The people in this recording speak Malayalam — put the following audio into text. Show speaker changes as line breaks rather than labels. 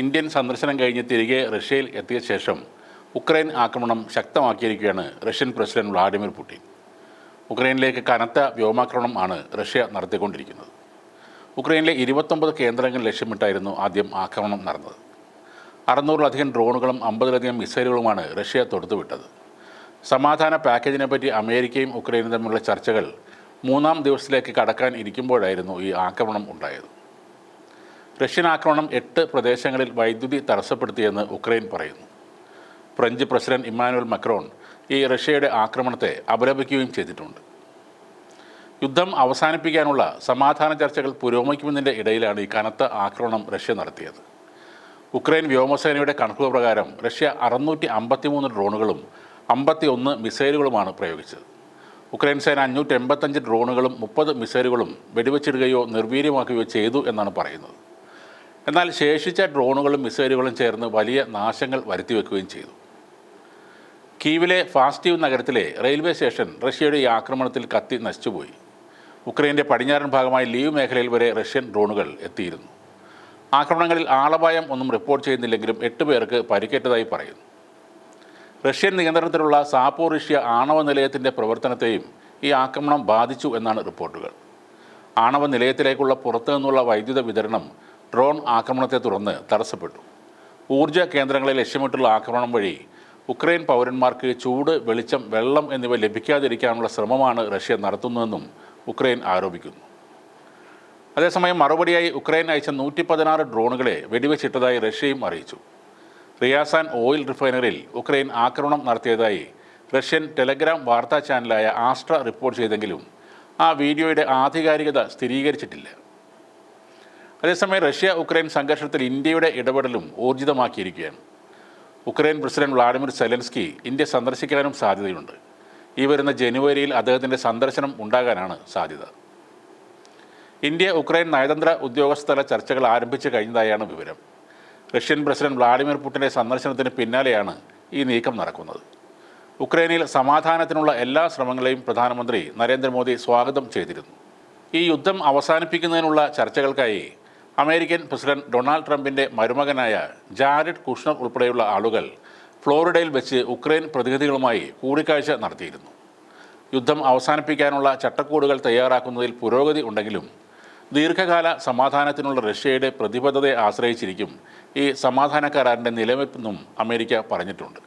ഇന്ത്യൻ സന്ദർശനം കഴിഞ്ഞ് തിരികെ റഷ്യയിൽ എത്തിയ ശേഷം ഉക്രൈൻ ആക്രമണം ശക്തമാക്കിയിരിക്കുകയാണ് റഷ്യൻ പ്രസിഡന്റ് വ്ളാഡിമിർ പുടിൻ. ഉക്രൈനിലേക്ക് കനത്ത വ്യോമാക്രമണം ആണ് റഷ്യ നടത്തിക്കൊണ്ടിരിക്കുന്നത്. ഉക്രൈനിലെ ഇരുപത്തൊമ്പത് കേന്ദ്രങ്ങൾ ലക്ഷ്യമിട്ടായിരുന്നു ആദ്യം ആക്രമണം നടന്നത്. അറുന്നൂറിലധികം ഡ്രോണുകളും അമ്പതിലധികം മിസൈലുകളുമാണ് റഷ്യ തൊടുത്തുവിട്ടത്. സമാധാന പാക്കേജിനെ പറ്റി അമേരിക്കയും ഉക്രൈനും തമ്മിലുള്ള ചർച്ചകൾ മൂന്നാം ദിവസത്തിലേക്ക് കടക്കാൻ ഇരിക്കുമ്പോഴായിരുന്നു ഈ ആക്രമണം ഉണ്ടായത്. റഷ്യൻ ആക്രമണം എട്ട് പ്രദേശങ്ങളിൽ വൈദ്യുതി തടസ്സപ്പെടുത്തിയെന്ന് ഉക്രൈൻ പറയുന്നു. ഫ്രഞ്ച് പ്രസിഡന്റ് ഇമ്മാനുവൽ മക്രോൺ ഈ റഷ്യയുടെ ആക്രമണത്തെ അപലപിക്കുകയും ചെയ്തിട്ടുണ്ട്. യുദ്ധം അവസാനിപ്പിക്കാനുള്ള സമാധാന ചർച്ചകൾ പുരോഗമിക്കുന്നതിന്റെ ഇടയിലാണ് ഈ കനത്ത ആക്രമണം റഷ്യ നടത്തിയത്. ഉക്രൈൻ വ്യോമസേനയുടെ കണക്കുകൾ പ്രകാരം റഷ്യ അറുന്നൂറ്റി അമ്പത്തിമൂന്ന് ഡ്രോണുകളും അമ്പത്തി ഒന്ന് മിസൈലുകളുമാണ് പ്രയോഗിച്ചത്. ഉക്രൈൻ സേന അഞ്ഞൂറ്റി എൺപത്തഞ്ച് ഡ്രോണുകളും മുപ്പത് മിസൈലുകളും വെടിവെച്ചിടുകയോ നിർവീര്യമാക്കുകയോ ചെയ്തു എന്നാണ് പറയുന്നത്. എന്നാൽ ശേഷിച്ച ഡ്രോണുകളും മിസൈലുകളും ചേർന്ന് വലിയ നാശങ്ങൾ വരുത്തിവെക്കുകയും ചെയ്തു. കീവിലെ ഫാസ്റ്റീവ് നഗരത്തിലെ റെയിൽവേ സ്റ്റേഷൻ റഷ്യയുടെ ഈ ആക്രമണത്തിൽ കത്തി നശിച്ചുപോയി. ഉക്രൈന്റെ പടിഞ്ഞാറൻ ഭാഗമായ ലീവ് മേഖലയിൽ വരെ റഷ്യൻ ഡ്രോണുകൾ എത്തിയിരുന്നു. ആക്രമണങ്ങളിൽ ആളപായം ഒന്നും റിപ്പോർട്ട് ചെയ്യുന്നില്ലെങ്കിലും എട്ട് പേർക്ക് പരിക്കേറ്റതായി പറയുന്നു. റഷ്യൻ നിയന്ത്രണത്തിലുള്ള സാപ്പോറിഷ്യ ആണവ നിലയത്തിന്റെ പ്രവർത്തനത്തെയും ഈ ആക്രമണം ബാധിച്ചു എന്നാണ് റിപ്പോർട്ടുകൾ. ആണവ നിലയത്തിലേക്കുള്ള പുറത്തു നിന്നുള്ള വൈദ്യുത വിതരണം ഡ്രോൺ ആക്രമണത്തെ തുടർന്ന് തടസ്സപ്പെട്ടു. ഊർജ കേന്ദ്രങ്ങളെ ലക്ഷ്യമിട്ടുള്ള ആക്രമണം വഴി ഉക്രൈൻ പൗരന്മാർക്ക് ചൂട് വെളിച്ചം വെള്ളം എന്നിവ ലഭിക്കാതിരിക്കാനുള്ള ശ്രമമാണ് റഷ്യ നടത്തുന്നതെന്നും ഉക്രൈൻ ആരോപിക്കുന്നു. അതേസമയം മറുപടിയായി ഉക്രൈൻ അയച്ച നൂറ്റി പതിനാറ് ഡ്രോണുകളെ വെടിവെച്ചിട്ടതായി റഷ്യയും അറിയിച്ചു. റിയാസാൻ ഓയിൽ റിഫൈനറിയിൽ ഉക്രൈൻ ആക്രമണം നടത്തിയതായി റഷ്യൻ ടെലഗ്രാം വാർത്താ ചാനലായ ആസ്ട്ര റിപ്പോർട്ട് ചെയ്തെങ്കിലും ആ വീഡിയോയുടെ ആധികാരികത സ്ഥിരീകരിച്ചിട്ടില്ല. അതേസമയം റഷ്യ ഉക്രൈൻ സംഘർഷത്തിൽ ഇന്ത്യയുടെ ഇടപെടലും ഊർജിതമാക്കിയിരിക്കുകയാണ്. Ukraine president Vladimir Zelensky India സന്ദർശിക്കാനും സാധ്യതയുണ്ട്. ഈ വരുന്ന ജനുവരിയിൽ അദ്ദേഹത്തിന്റെ സന്ദർശനം ഉണ്ടാകാനാണ് സാധ്യത. ഇന്ത്യ ഉക്രൈൻ നയതന്ത്ര ഉദ്യോഗസ്ഥല ചർച്ചകൾ ആരംഭിച്ചു കഴിഞ്ഞതായാണ് വിവരം. റഷ്യൻ പ്രസിഡന്റ് വ്ളാഡിമിർ പുടിന്റെ സന്ദർശനത്തിന് പിന്നാലെയാണ് ഈ നീക്കം നടക്കുന്നത്. ഉക്രൈനിൽ സമാധാനത്തിനുള്ള എല്ലാ ശ്രമങ്ങളെയും പ്രധാനമന്ത്രി നരേന്ദ്രമോദി സ്വാഗതം ചെയ്തിരുന്നു. ഈ യുദ്ധം അവസാനിപ്പിക്കുന്നതിനുള്ള ചർച്ചകൾക്കായി അമേരിക്കൻ പ്രസിഡന്റ് ഡൊണാൾഡ് ട്രംപിന്റെ മരുമകനായ ജാരഡ് കുഷ്ണർ ഉൾപ്പെടെയുള്ള ആളുകൾ ഫ്ലോറിഡയിൽ വെച്ച് ഉക്രൈൻ പ്രതിനിധികളുമായി കൂടിക്കാഴ്ച നടത്തിയിരുന്നു. യുദ്ധം അവസാനിപ്പിക്കാനുള്ള ചട്ടക്കൂടുകൾ തയ്യാറാക്കുന്നതിൽ പുരോഗതി ഉണ്ടെങ്കിലും ദീർഘകാല സമാധാനത്തിനുള്ള റഷ്യയുടെ പ്രതിബദ്ധതയെ ആശ്രയിച്ചിരിക്കും ഈ സമാധാന കരാറിന്റെ നിലനിൽപ്പെന്നും അമേരിക്ക പറഞ്ഞിട്ടുണ്ട്.